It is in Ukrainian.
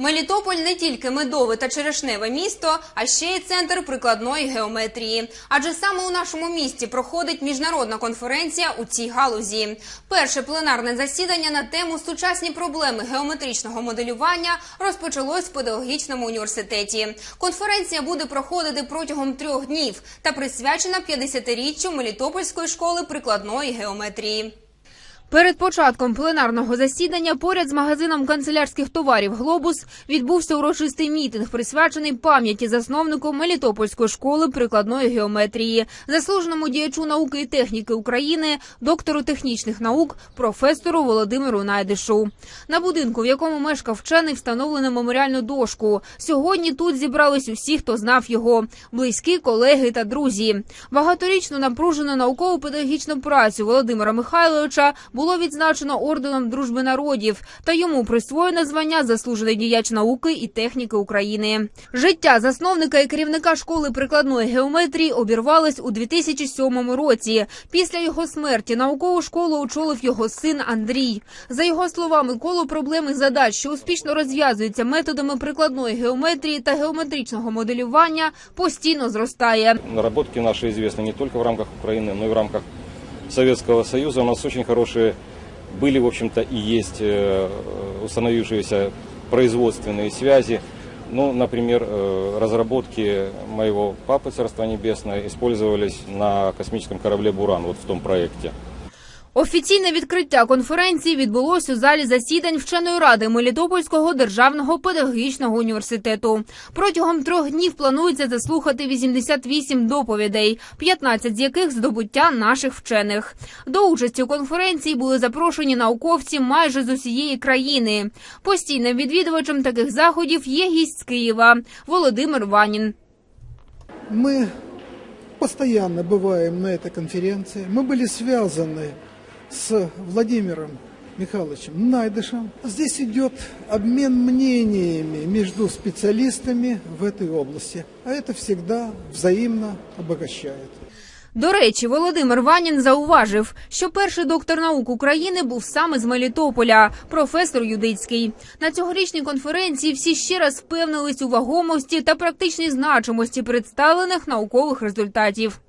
Мелітополь не тільки медове та черешневе місто, а ще й центр прикладної геометрії. Адже саме у нашому місті проходить міжнародна конференція у цій галузі. Перше пленарне засідання на тему сучасні проблеми геометричного моделювання розпочалось в педагогічному університеті. Конференція буде проходити протягом трьох днів та присвячена 50-річчю Мелітопольської школи прикладної геометрії. Перед початком пленарного засідання поряд з магазином канцелярських товарів Глобус відбувся урочистий мітинг, присвячений пам'яті засновнику Мелітопольської школи прикладної геометрії, заслуженому діячу науки і техніки України, доктору технічних наук, професору Володимиру Найдишу. На будинку, в якому мешкав вчений, встановлено меморіальну дошку. Сьогодні тут зібрались усі, хто знав його, близькі, колеги та друзі. Багаторічну напружену науково-педагогічну працю Володимира Михайловича було відзначено орденом дружби народів та йому присвоєно звання заслужений діяч науки і техніки України. Життя засновника і керівника школи прикладної геометрії обірвалось у 2007 році. Після його смерті наукову школу очолив його син Андрій. За його словами, коло проблем і задач, що успішно розв'язуються методами прикладної геометрії та геометричного моделювання, постійно зростає. Наработки наши известны не только в рамках Украины, но и в рамках Советского Союза. У нас очень хорошие были, в общем-то, и есть э, установившиеся производственные связи. Ну, например, э, разработки моего папы, Царства Небесное, использовались на космическом корабле «Буран», вот в том проекте. Офіційне відкриття конференції відбулось у залі засідань вченої ради Мелітопольського державного педагогічного університету. Протягом трьох днів планується заслухати 88 доповідей, 15 з яких здобуття наших вчених. До участі у конференції були запрошені науковці майже з усієї країни. Постійним відвідувачем таких заходів є гість з Києва Володимир Ванін. Мы постоянно бываем на этой конференции. Мы были связаны с Владимиром Михайловичем Найдышем. Здесь идет обмен мнениями между специалистами в этой области. А это всегда взаимно обогащает. До речі, Володимир Ванін зауважив, що перший доктор наук України був саме з Мелітополя, професор Юдицький. На цьогорічній конференції всі ще раз впевнились у вагомості та практичній значимості представлених наукових результатів.